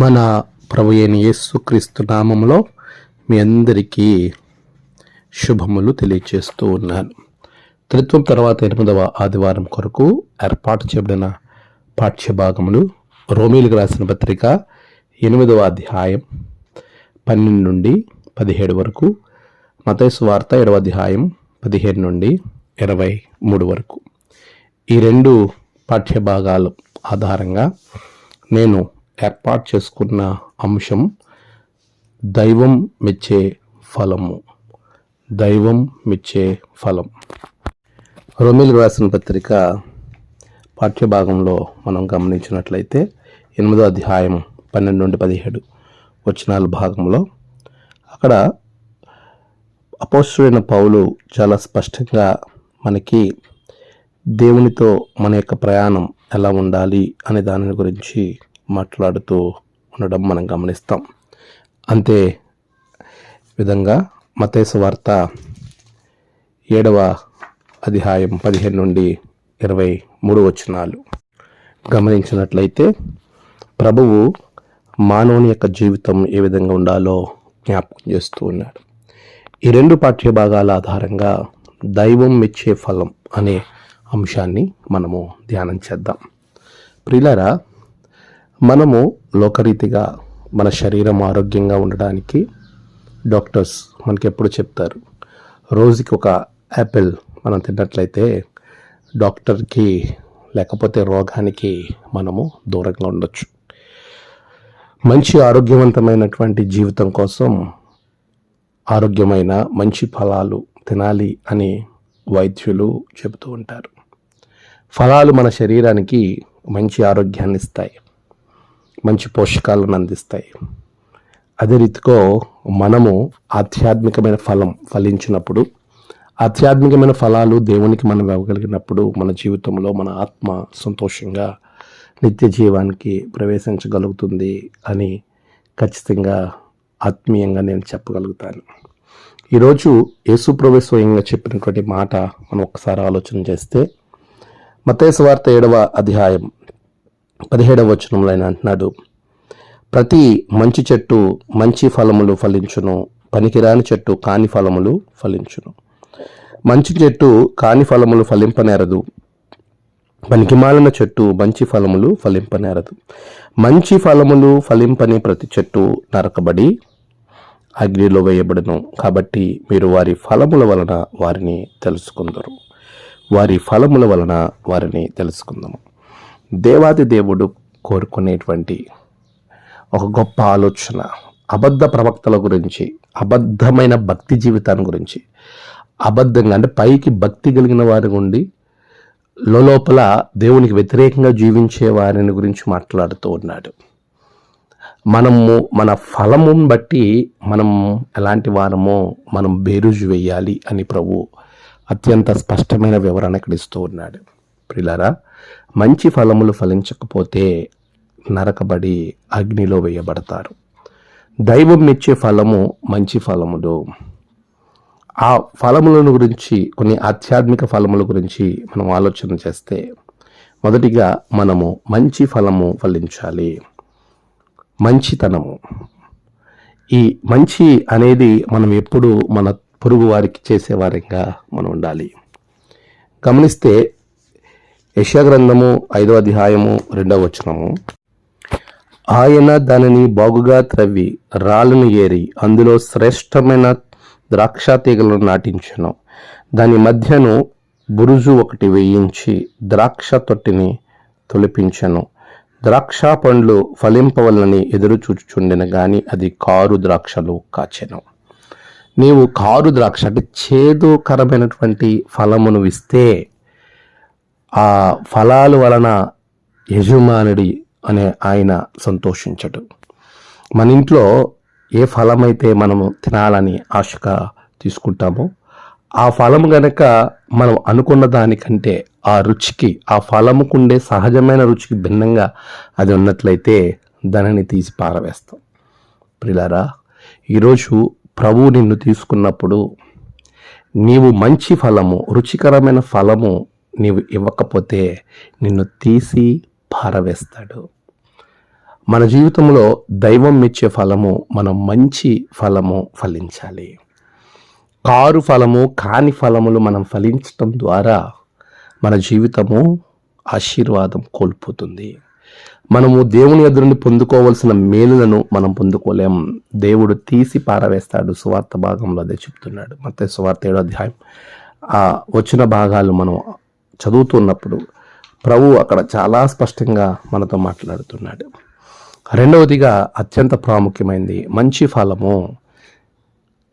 మన ప్రభు అయిన యేసుక్రీస్తు నామములో మీ అందరికీ శుభములు తెలియచేస్తూ ఉన్నాను. త్రిత్వం తర్వాత ఎనిమిదవ ఆదివారం కొరకు ఏర్పాటు చేయబడిన పాఠ్యభాగములు రోమిలకు రాసిన పత్రిక ఎనిమిదవ అధ్యాయం పన్నెండు నుండి పదిహేడు వరకు మతేసు వార్త ఏడవ అధ్యాయం పదిహేను నుండి ఇరవై మూడు వరకు. ఈ రెండు పాఠ్యభాగాలు ఆధారంగా నేను ఏర్పాటు చేసుకున్న అంశం దైవం మెచ్చే ఫలము. దైవం మెచ్చే ఫలం. రొమిల్ రాసిన పత్రిక పాఠ్యభాగంలో మనం గమనించినట్లయితే ఎనిమిదో అధ్యాయం పన్నెండు నుండి పదిహేడు వచనాల భాగంలో అక్కడ అపోస్తుడైన పౌలు చాలా స్పష్టంగా మనకి దేవునితో మన యొక్క ప్రయాణం ఎలా ఉండాలి అనే దాని గురించి మాట్లాడుతూ ఉండడం మనం గమనిస్తాం. అంతే విధంగా మతేసు వార్త ఏడవ అధ్యాయం పదిహేను నుండి ఇరవై మూడు వచనాలు. గమనించినట్లయితే ప్రభువు మానవుని యొక్క జీవితం ఏ విధంగా ఉండాలో జ్ఞాపకం చేస్తూ ఉన్నాడు. ఈ రెండు పాఠ్య భాగాల ఆధారంగా దైవం మెచ్చే ఫలం అనే అంశాన్ని మనము ధ్యానం చేద్దాం. ప్రిలరా మనము లోకరీతిగా మన శరీరం ఆరోగ్యంగా ఉండడానికి డాక్టర్స్ మనకి ఎప్పుడు చెప్తారు. రోజుకి ఒక యాపిల్ మనం తిన్నట్లయితే డాక్టర్కి లేకపోతే రోగానికి మనము దూరంగా ఉండొచ్చు. మంచి ఆరోగ్యవంతమైనటువంటి జీవితం కోసం ఆరోగ్యమైన మంచి ఫలాలు తినాలి అని వైద్యులు చెబుతూ ఉంటారు. ఫలాలు మన శరీరానికి మంచి ఆరోగ్యాన్ని ఇస్తాయి. మంచి పోషకాలను అందిస్తాయి. అదే రీతిలో మనము ఆధ్యాత్మికమైన ఫలం ఫలించినప్పుడు ఆధ్యాత్మికమైన ఫలాలు దేవునికి మనం ఇవ్వగలిగినప్పుడు మన జీవితంలో మన ఆత్మ సంతోషంగా నిత్య జీవానికి ప్రవేశించగలుగుతుంది అని ఖచ్చితంగా ఆత్మీయంగా నేను చెప్పగలుగుతాను. ఈరోజు యేసుప్రభు స్వయంగా చెప్పినటువంటి మాట మనం ఒకసారి ఆలోచన చేస్తే మతేసు వార్త ఏడవ అధ్యాయం పదిహేడవ వచనంలో ఆయన అంటున్నాడు ప్రతి మంచి చెట్టు మంచి ఫలములు ఫలించును పనికిరాని చెట్టు కాని ఫలములు ఫలించును. మంచి చెట్టు కాని ఫలములు ఫలింపనేరదు పనికిమాలిన చెట్టు మంచి ఫలములు ఫలింపనేరదు. మంచి ఫలములు ఫలింపని ప్రతి చెట్టు నరకబడి అగ్నిలో వేయబడను. కాబట్టి మీరు వారి ఫలముల వలన వారిని తెలుసుకుందరు. వారి ఫలముల వలన వారిని తెలుసుకుందాము. దేవాది దేవుడు కోరుకునేటువంటి ఒక గొప్ప ఆలోచన అబద్ధ ప్రవక్తల గురించి అబద్ధమైన భక్తి జీవితాన్ని గురించి. అబద్ధంగా అంటే పైకి భక్తి కలిగిన వారి ఉండి లోపల దేవునికి వ్యతిరేకంగా జీవించే వారిని గురించి మాట్లాడుతూ ఉన్నాడు. మనము మన ఫలమును బట్టి మనం ఎలాంటి వారమో మనం బేరుజు వేయాలి అని ప్రభు అత్యంత స్పష్టమైన వివరణ ఇక్కడ ఇస్తూ ఉన్నాడు. ప్రిలారా మంచి ఫలములు ఫలించకపోతే నరకబడి అగ్నిలో వేయబడతారు. దైవం ఇచ్చే ఫలము మంచి ఫలములు. ఆ ఫలములను గురించి కొన్ని ఆధ్యాత్మిక ఫలముల గురించి మనం ఆలోచన చేస్తే మొదటిగా మనము మంచి ఫలము ఫలించాలి. మంచితనము. ఈ మంచి అనేది మనం ఎప్పుడు మన పొరుగు వారికి చేసేవారంగా మనం ఉండాలి. గమనిస్తే యశాగ్రంథము ఐదో అధ్యాయము రెండవ వచనము. ఆయన దానిని బాగుగా త్రవ్వి రాళ్ళను ఏరి అందులో శ్రేష్టమైన ద్రాక్ష తీగలను నాటించను. దాని మధ్యను బురుజు ఒకటి వేయించి ద్రాక్ష తొట్టిని తొలిపించను. ద్రాక్ష పండ్లు ఫలింపవలని ఎదురు చూచుచుండెన గాని అది కారు ద్రాక్షలు కాచెను. నీవు కారు ద్రాక్ష అంటే చేదుకరమైనటువంటి ఫలమును ఇస్తే ఆ ఫలాల వలన యజమానుడి అనే ఆయన సంతోషించడు. మన ఇంట్లో ఏ ఫలమైతే మనము తినాలని ఆశగా తీసుకుంటామో ఆ ఫలం గనక మనం అనుకున్న దానికంటే ఆ రుచికి ఆ ఫలముకుండే సహజమైన రుచికి భిన్నంగా అది ఉన్నట్లయితే దానిని తీసి పారవేస్తాం. ప్రిలారా ఈరోజు ప్రభు నిన్ను తీసుకున్నప్పుడు నీవు మంచి ఫలము రుచికరమైన ఫలము నీవు ఇవ్వకపోతే నిన్ను తీసి పారవేస్తాడు. మన జీవితంలో దైవం ఇచ్చే ఫలము మనం మంచి ఫలము ఫలించాలి. కారు ఫలము కాని ఫలములు మనం ఫలించటం ద్వారా మన జీవితము ఆశీర్వాదం కోల్పోతుంది. మనము దేవుని ఎదురు నుండి పొందుకోవలసిన మేలులను మనం పొందుకోలేం. దేవుడు తీసి పారవేస్తాడు. సువార్త భాగంలో అదే చెప్తున్నాడు. మొత్తం సువార్త ఏడో అధ్యాయం వచ్చిన భాగాలు మనం చదువుతున్నప్పుడు ప్రభు అక్కడ చాలా స్పష్టంగా మనతో మాట్లాడుతున్నాడు. రెండవదిగా అత్యంత ప్రాముఖ్యమైనది మంచి ఫలము.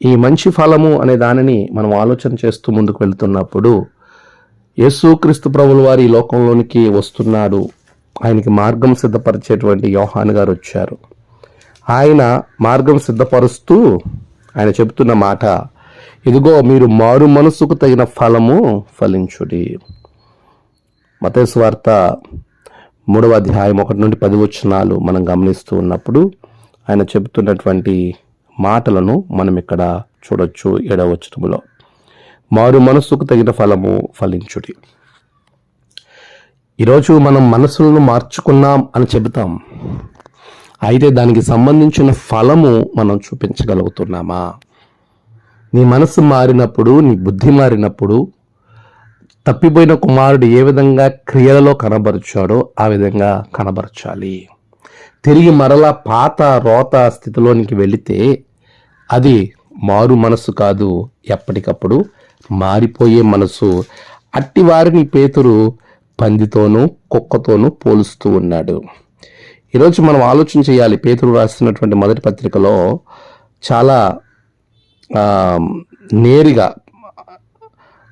ఈ మంచి ఫలము అనే దానిని మనం ఆలోచన చేస్తూ ముందుకు వెళ్తున్నప్పుడు యేసుక్రీస్తు ప్రభుల వారి ఈ లోకంలోనికి వస్తున్నాడు ఆయనకి మార్గం సిద్ధపరిచేటువంటి యోహాన్ గారు వచ్చారు. ఆయన మార్గం సిద్ధపరుస్తూ ఆయన చెబుతున్న మాట ఇదిగో మీరు మారు మనసుకు తగిన ఫలము ఫలించుడి. మతేశ్వార్త మూడవ అధ్యాయం ఒకటి నుండి పది వచనాలు మనం గమనిస్తూ ఉన్నప్పుడు ఆయన చెబుతున్నటువంటి మాటలను మనం ఇక్కడ చూడొచ్చు ఏడవ వచనములో. మారు మనస్సుకు తగిన ఫలము ఫలించుడి. ఈరోజు మనం మనసులను మార్చుకున్నాం అని చెబుతాం. అయితే దానికి సంబంధించిన ఫలము మనం చూపించగలుగుతున్నామా? నీ మనసు మారినప్పుడు నీ బుద్ధి మారినప్పుడు తప్పిపోయిన కుమారుడు ఏ విధంగా క్రియలలో కనబరచాడో ఆ విధంగా కనబరచాలి. తిరిగి మరలా పాత రోత స్థితిలోనికి వెళితే అది మారు మనసు కాదు. ఎప్పటికప్పుడు మారిపోయే మనసు అట్టి వారిని పేతురు పందితోనూ కుక్కతోనూ పోలుస్తూ ఉన్నాడు. ఈరోజు మనం ఆలోచన చేయాలి. పేతురు రాస్తున్నటువంటి మొదటి పత్రికలో చాలా నేరుగా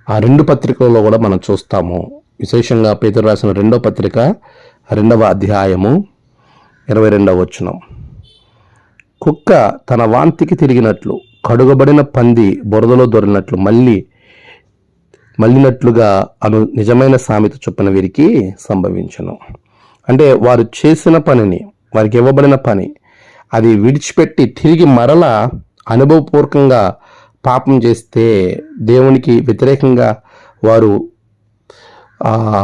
ఆ రెండు పత్రికలలో కూడా మనం చూస్తాము. విశేషంగా పేతురు రాసిన రెండో పత్రిక రెండవ అధ్యాయము ఇరవై రెండవ వచనం. కుక్క తన వాంతికి తిరిగినట్లు కడుగబడిన పంది బురదలో దొరినట్లు మళ్ళీ మళ్ళినట్లుగా అను నిజమైన సామెత చొప్పున వీరికి సంభవించను. అంటే వారు చేసిన పనిని వారికి ఇవ్వబడిన పని అది విడిచిపెట్టి తిరిగి మరలా అనుభవపూర్వకంగా పాపం చేస్తే దేవునికి వ్యతిరేకంగా వారు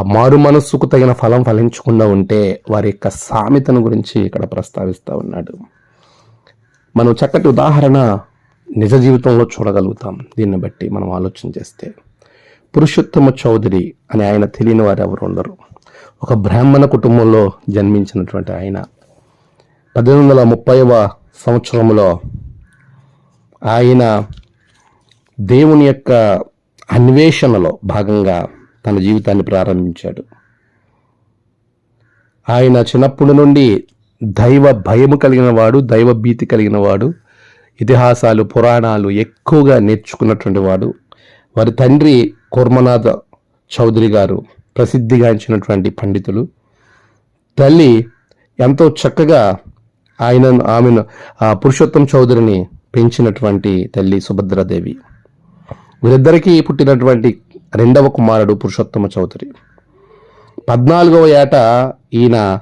మారు మనస్సుకు తగిన ఫలం ఫలించకుండా ఉంటే వారి యొక్క సామెతను గురించి ఇక్కడ ప్రస్తావిస్తూ ఉన్నాడు. మనం చక్కటి ఉదాహరణ నిజ జీవితంలో చూడగలుగుతాం. దీన్ని బట్టి మనం ఆలోచన చేస్తే పురుషోత్తమ చౌదరి అని ఆయన తెలియని వారు ఎవరు ఉండరు. ఒక బ్రాహ్మణ కుటుంబంలో జన్మించినటువంటి ఆయన పద్దెనిమిది వందల ముప్పైవ సంవత్సరంలో ఆయన దేవుని యొక్క అన్వేషణలో భాగంగా తన జీవితాన్ని ప్రారంభించాడు. ఆయన చిన్నప్పటి నుండి దైవ భయము కలిగిన వాడు దైవ భీతి కలిగిన వాడు ఇతిహాసాలు పురాణాలు ఎక్కువగా నేర్చుకున్నటువంటి వాడు. వారి తండ్రి కుర్మనాథ చౌదరి గారు ప్రసిద్ధిగాంచినటువంటి పండితులు. తల్లి ఎంతో చక్కగా ఆయన ఆమెను ఆ పురుషోత్తం చౌదరిని పెంచినటువంటి తల్లి సుభద్రాదేవి. వీరిద్దరికీ పుట్టినటువంటి రెండవ కుమారుడు పురుషోత్తమ చౌదరి. పద్నాలుగవ ఏట ఈయన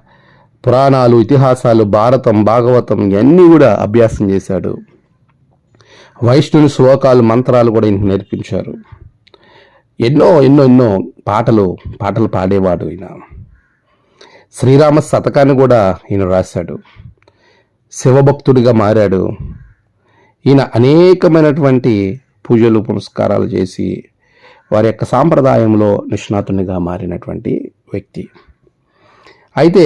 పురాణాలు ఇతిహాసాలు భారతం భాగవతం ఇవన్నీ కూడా అభ్యాసం చేశాడు. వైష్ణుని శ్లోకాలు మంత్రాలు కూడా ఈయనకు నేర్పించారు. ఎన్నో ఎన్నో ఎన్నో పాటలు పాటలు పాడేవాడు ఈయన. శ్రీరామ శతకాన్ని కూడా ఈయన రాశాడు. శివభక్తుడిగా మారాడు. ఈయన అనేకమైనటువంటి పూజలు పునస్కారాలు చేసి వారి యొక్క సాంప్రదాయంలో నిష్ణాతునిగా మారినటువంటి వ్యక్తి. అయితే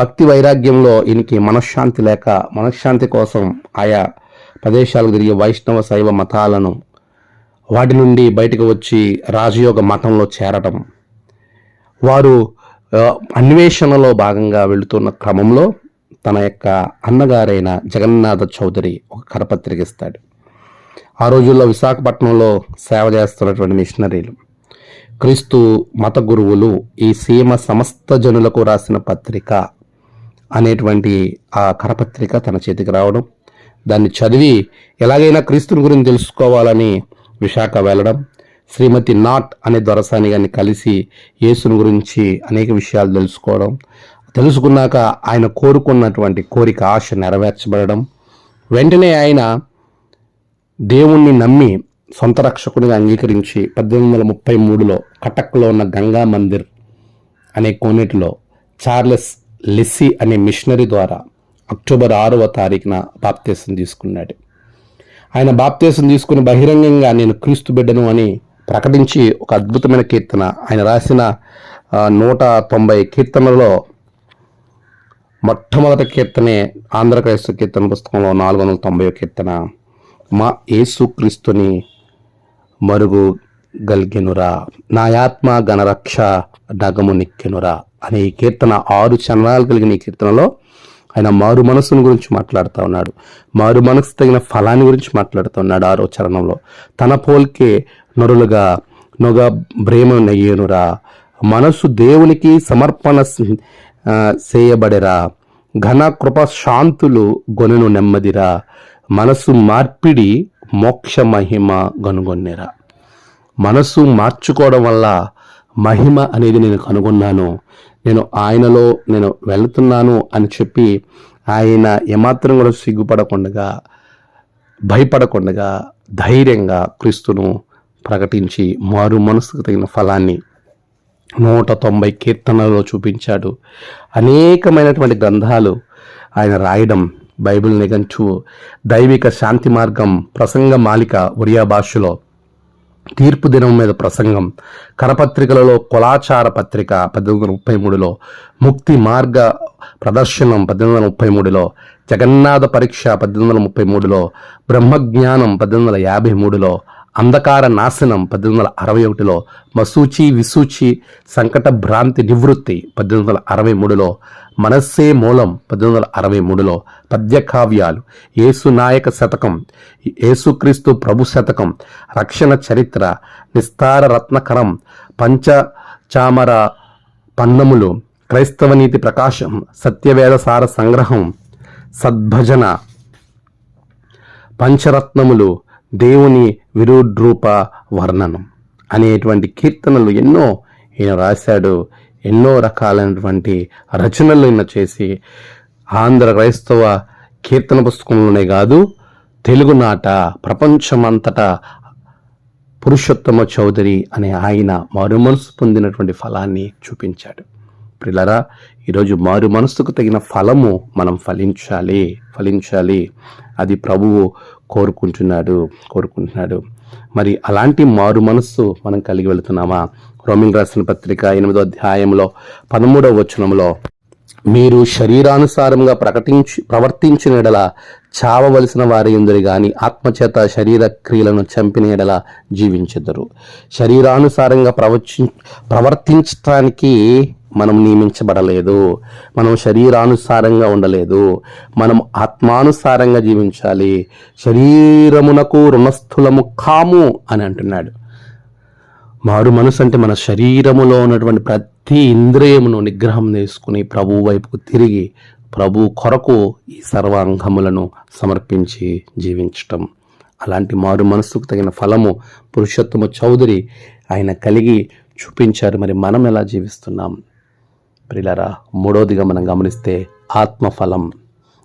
భక్తి వైరాగ్యంలో ఈయనకి మనశ్శాంతి లేక మనశ్శాంతి కోసం ఆయా ప్రదేశాలకు తిరిగి వైష్ణవ శైవ మతాలను వాటి నుండి బయటకు వచ్చి రాజయోగ మఠంలో చేరటం వారు అన్వేషణలో భాగంగా వెళుతున్న క్రమంలో తన యొక్క అన్నగారైన జగన్నాథ చౌదరి ఒక కరపత్రిక ఇస్తాడు. ఆ రోజుల్లో విశాఖపట్నంలో సేవ చేస్తున్నటువంటి మిషనరీలు క్రీస్తు మత గురువులు ఈ సీమ సమస్త జనులకు రాసిన పత్రిక అనేటువంటి ఆ కరపత్రిక తన చేతికి రావడం దాన్ని చదివి ఎలాగైనా క్రీస్తుని గురించి తెలుసుకోవాలని విశాఖ వెళ్ళడం శ్రీమతి నాట్ అనే దొరసాని గారిని కలిసి యేసుని గురించి అనేక విషయాలు తెలుసుకోవడం తెలుసుకున్నాక ఆయన కోరుకున్నటువంటి కోరిక ఆశ నెరవేర్చబడడం వెంటనే ఆయన దేవుణ్ణి నమ్మి సొంత రక్షకునిగా అంగీకరించి పద్దెనిమిది వందల ముప్పై మూడులో కటక్లో ఉన్న గంగా మందిర్ అనే కోనేటిలో చార్లెస్ లెస్సీ అనే మిషనరీ ద్వారా అక్టోబర్ ఆరవ తారీఖున బాప్తీసం తీసుకున్నాడు. ఆయన బాప్తీసం తీసుకుని బహిరంగంగా నేను క్రీస్తు బిడ్డను అని ప్రకటించి ఒక అద్భుతమైన కీర్తన ఆయన రాసిన నూట తొంభై కీర్తనలో మొట్టమొదటి కీర్తనే ఆంధ్ర క్రైస్తవ కీర్తన పుస్తకంలో నాలుగు వందల తొంభై కీర్తన. మా యేసుక్రీస్తుని మరుగు గల్గెనురా నా ఆత్మ గణరక్ష నగము నిక్కెనురా అనే ఈ కీర్తన ఆరు చరణాలు కలిగిన ఈ కీర్తనలో ఆయన మారు మనసుని గురించి మాట్లాడుతూ ఉన్నాడు. మారు మనసు తగిన ఫలాన్ని గురించి మాట్లాడుతూ ఉన్నాడు ఆరో చరణంలో. తన పోల్కే నొరులుగా నొగ ప్రేమ నయ్యేనురా. మనసు దేవునికి సమర్పణ చేయబడిరా చేయబడెరా ఘన కృప శాంతులు గొనెను నెమ్మదిరా. మనసు మార్పిడి మోక్ష మహిమ కనుగొన్నరా. మనసు మార్చుకోవడం వల్ల మహిమ అనేది నేను కనుగొన్నాను. నేను ఆయనలో నేను వెళుతున్నాను అని చెప్పి ఆయన ఏమాత్రం కూడా సిగ్గుపడకుండా భయపడకుండా ధైర్యంగా క్రీస్తును ప్రకటించి మారు మనసుకు తగిన ఫలాన్ని నూట తొంభై కీర్తనలో చూపించాడు. అనేకమైనటువంటి గ్రంథాలు ఆయన రాయడం బైబిల్ నిఘంచు దైవిక శాంతి మార్గం ప్రసంగ మాలిక ఒరియా భాషలో తీర్పు దినం మీద ప్రసంగం. కరపత్రికలలో కులాచార పత్రిక పద్దెనిమిది వందల ముప్పై మూడులో ముక్తి మార్గ ప్రదర్శనం పద్దెనిమిది వందల ముప్పై మూడులో జగన్నాథ పరీక్ష పద్దెనిమిది వందల ముప్పై మూడులో బ్రహ్మజ్ఞానం పద్దెనిమిది వందల యాభై మూడులో అంధకార నాశనం పద్దెనిమిది వందల అరవై ఒకటిలో మసూచి విసూచి సంకట భ్రాంతి నివృత్తి పద్దెనిమిది వందల అరవై మూడులో మనస్సే మూలం పద్దెనిమిది వందల అరవై మూడులో పద్యకావ్యాలు యేసు నాయక శతకం యేసుక్రీస్తు ప్రభు శతకం రక్షణ చరిత్ర నిస్తార రత్నకరం పంచచామర పన్నములు క్రైస్తవ నీతి ప్రకాశం సత్యవేద సార సంగ్రహం సద్భజన పంచరత్నములు దేవుని విరుద్రూప వర్ణనం అనేటువంటి కీర్తనలు ఎన్నో ఈయన రాశాడు. ఎన్నో రకాలైనటువంటి రచనలు ఈయన చేసి ఆంధ్ర క్రైస్తవ కీర్తన పుస్తకంలోనే కాదు తెలుగునాట ప్రపంచమంతటా పురుషోత్తమ చౌదరి అనే ఆయన మారు మనసు పొందినటువంటి ఫలాన్ని చూపించాడు. ప్రిలరా ఈరోజు మారు మనసుకు తగిన ఫలము మనం ఫలించాలి ఫలించాలి. అది ప్రభువు కోరుకుంటున్నాడు కోరుకుంటున్నాడు. మరి అలాంటి మారు మనస్సు మనం కలిగి వెళుతున్నామా? రోమింగ్ రాసిన పత్రిక ఎనిమిదో అధ్యాయంలో పదమూడవ వచనంలో మీరు శరీరానుసారంగా ప్రకటించి ప్రవర్తించిన ఎడల చావవలసిన వారి ఎందురు గాని ఆత్మచేత శరీర క్రియలను చంపిన ఎడల జీవించెదరు. శరీరానుసారంగా ప్రవర్చి ప్రవర్తించటానికి మనం నియమించబడలేదు మనం శరీరానుసారంగా ఉండలేదు మనం ఆత్మానుసారంగా జీవించాలి శరీరమునకు రుణస్థులము కాము అని అంటున్నాడు. మారు మనసు అంటే మన శరీరములో ఉన్నటువంటి ప్రతి ఇంద్రియమును నిగ్రహం చేసుకుని ప్రభు వైపుకు తిరిగి ప్రభు కొరకు ఈ సర్వాంగములను సమర్పించి జీవించటం. అలాంటి మారు మనసుకు తగిన ఫలము పురుషోత్తమ చౌదరి ఆయన కలిగి చూపించారు. మరి మనం ఎలా జీవిస్తున్నాం? ప్రిలరా మూడోదిగా మనం గమనిస్తే ఆత్మఫలం.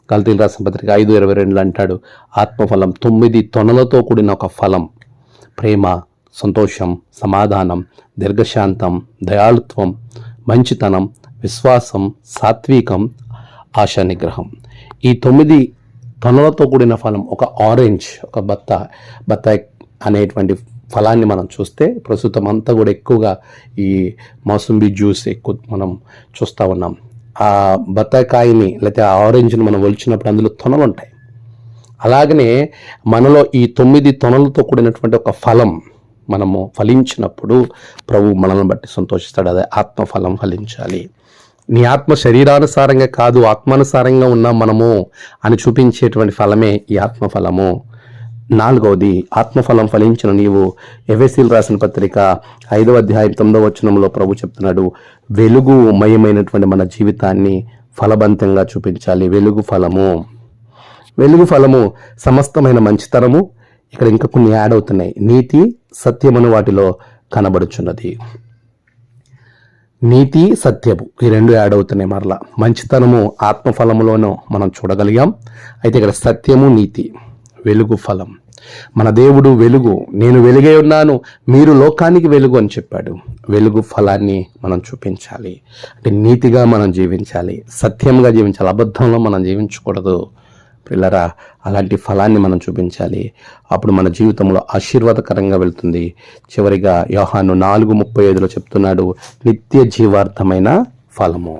కల్తీలు రాసిన పత్రిక ఐదు ఇరవై రెండులో అంటాడు ఆత్మఫలం తొమ్మిది తొనలతో కూడిన ఒక ఫలం. ప్రేమ సంతోషం సమాధానం దీర్ఘశాంతం దయాళుత్వం మంచితనం విశ్వాసం సాత్వికం ఆశా నిగ్రహం ఈ తొమ్మిది తొనలతో కూడిన ఫలం ఒక ఆరెంజ్ ఒక బత్త బత్తాయి అనేటువంటి ఫలాన్ని మనం చూస్తే ప్రస్తుతం అంతా కూడా ఎక్కువగా ఈ మౌసంబి జ్యూస్ ఎక్కువ మనం చూస్తూ ఉన్నాం. ఆ బత్తాకాయని లేకపోతే ఆ ఆరెంజ్ని మనం ఒలిచినప్పుడు అందులో తొనలు ఉంటాయి. అలాగనే మనలో ఈ తొమ్మిది తొనలతో కూడినటువంటి ఒక ఫలం మనము ఫలించినప్పుడు ప్రభు మనల్ని బట్టి సంతోషిస్తాడు. అదే ఆత్మఫలం ఫలించాలి. నీ ఆత్మ శరీరానుసారంగా కాదు ఆత్మానుసారంగా ఉన్నాం మనము అని చూపించేటువంటి ఫలమే ఈ ఆత్మఫలము. నాలుగవది ఆత్మఫలం ఫలించిన నీవు ఎవెసీలు రాసిన పత్రిక ఐదవ అధ్యాయం తొమ్మిదవ వచనంలో ప్రభు చెప్తున్నాడు వెలుగు మయమైనటువంటి మన జీవితాన్ని ఫలవంతంగా చూపించాలి. వెలుగు ఫలము. వెలుగు ఫలము సమస్తమైన మంచితనము. ఇక్కడ ఇంకా కొన్ని యాడ్ అవుతున్నాయి. నీతి సత్యమను వాటిలో కనబడుచున్నది. నీతి సత్యము. ఈ రెండు యాడ్ అవుతున్నాయి మరలా. మంచితనము ఆత్మఫలములోనూ మనం చూడగలిగాం. అయితే ఇక్కడ సత్యము నీతి. వెలుగు ఫలం. మన దేవుడు వెలుగు నేను వెలుగై ఉన్నాను మీరు లోకానికి వెలుగు అని చెప్పాడు. వెలుగు ఫలాన్ని మనం చూపించాలి. అంటే నీతిగా మనం జీవించాలి. సత్యంగా జీవించాలి. అబద్ధంలో మనం జీవించకూడదు. పిల్లరా అలాంటి ఫలాన్ని మనం చూపించాలి. అప్పుడు మన జీవితంలో ఆశీర్వాదకరంగా వెళ్తుంది. చివరిగా యోహాను నాలుగు ముప్పై ఐదులో చెప్తున్నాడు నిత్య జీవార్థమైన ఫలము.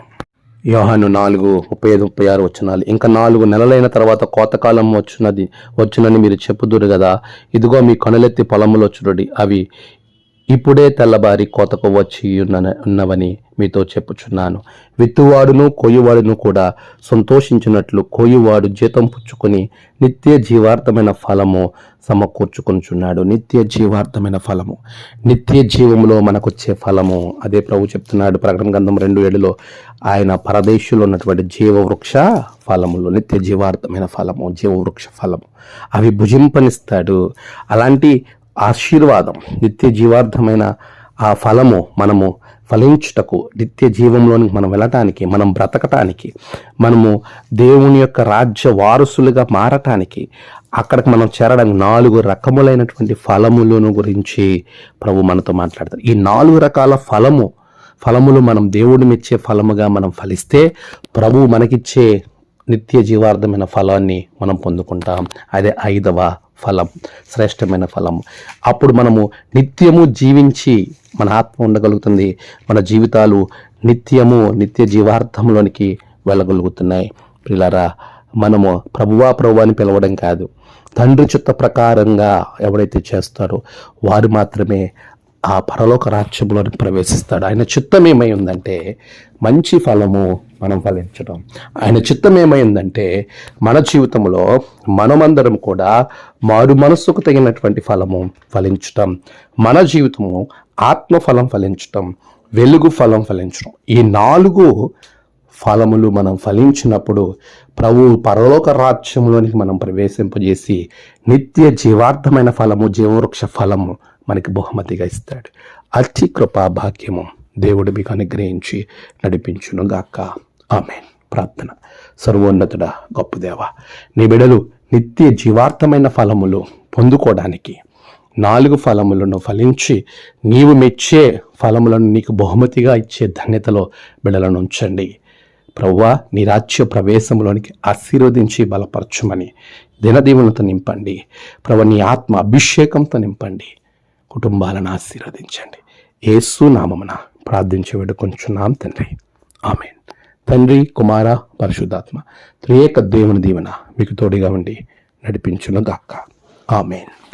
యోహాను నాలుగు ముప్పై ఐదు ముప్పై ఆరు వచ్చినాలు ఇంకా నాలుగు నెలలైన తర్వాత కోతకాలం వచ్చినది వచ్చునని మీరు చెప్పుదురు కదా ఇదిగో మీ కనులెత్తి పొలములో చూడండి. అవి ఇప్పుడే తెల్లబారి కోతకు వచ్చి ఉన్న ఉన్నవని మీతో చెప్పుచున్నాను. విత్తువాడును కోయువాడును కూడా సంతోషించినట్లు కోయువాడు జీతం పుచ్చుకొని నిత్య జీవార్థమైన ఫలము సమకూర్చుకొనిచున్నాడు. నిత్య జీవార్థమైన ఫలము. నిత్య జీవములో మనకొచ్చే ఫలము. అదే ప్రభు చెప్తున్నాడు ప్రకటన గంధం రెండు ఏడులో ఆయన పరదేశంలో ఉన్నటువంటి జీవవృక్ష ఫలములు నిత్య జీవార్థమైన ఫలము జీవవృక్ష ఫలము. అవి భుజింపనిస్తాడు. అలాంటి ఆశీర్వాదం నిత్య జీవార్థమైన ఆ ఫలము మనము ఫలించుటకు నిత్య జీవంలోనికి మనం వెళ్ళటానికి మనం బ్రతకటానికి మనము దేవుని యొక్క రాజ్య వారసులుగా మారటానికి అక్కడికి మనం చేరడానికి నాలుగు రకములైనటువంటి ఫలములను గురించి ప్రభు మనతో మాట్లాడతారు. ఈ నాలుగు రకాల ఫలము ఫలములు మనం దేవుడినిచ్చే మెచ్చే ఫలముగా మనం ఫలిస్తే ప్రభు మనకిచ్చే నిత్య జీవార్థమైన ఫలాన్ని మనం పొందుకుంటాం. అదే ఐదవ ఫలం శ్రేష్టమైన ఫలం. అప్పుడు మనము నిత్యము జీవించి మన ఆత్మ ఉండగలుగుతుంది. మన జీవితాలు నిత్యము నిత్య జీవార్థంలోనికి వెళ్ళగలుగుతున్నాయి. పిల్లరా మనము ప్రభువా ప్రభు అని పిలవడం కాదు. తండ్రి చిత్త ప్రకారంగా ఎవరైతే చేస్తారో వారు మాత్రమే ఆ పరలోక రాజ్యంలోనికి ప్రవేశిస్తాడు. ఆయన చిత్తం ఏమైందంటే మంచి ఫలము మనం ఫలించడం ఆయన చిత్తం ఏమైందంటే మన జీవితంలో మనమందరం కూడా మారు మనస్సుకు తగినటువంటి ఫలము ఫలించటం. మన జీవితము ఆత్మఫలం ఫలించటం వెలుగు ఫలం ఫలించడం ఈ నాలుగు ఫలములు మనం ఫలించినప్పుడు ప్రభు పరలోక రాజ్యంలోనికి మనం ప్రవేశింపజేసి నిత్య జీవార్థమైన ఫలము జీవవృక్ష ఫలము మనకి బహుమతిగా ఇస్తాడు. అతి కృపా భాగ్యము దేవుడు మీకు అనుగ్రహించి నడిపించును గాక ఆమె ప్రార్థన. సర్వోన్నతుడ గొప్ప దేవ నీ బిడలు నిత్య జీవార్థమైన ఫలములు పొందుకోవడానికి నాలుగు ఫలములను ఫలించి నీవు మెచ్చే ఫలములను నీకు బహుమతిగా ఇచ్చే ధన్యతలో బిడలను ఉంచండి. ప్రవ్వా నీ రాజ్య ప్రవేశంలోనికి ఆశీర్వదించి బలపరచమని దినదీవులతో నింపండి. ప్రభు నీ ఆత్మ అభిషేకంతో నింపండి. కుటుంబాలను ఆశీర్వదించండి. ఏసు నామమున ప్రార్థించి వేడుకొంచున్నాం తండ్రి. ఆమెన్. తండ్రి కుమార పరిశుద్ధాత్మ త్రియేక దేవుని దీవెన మీకు తోడుగా ఉండి నడిపించునుగాక. ఆమెన్.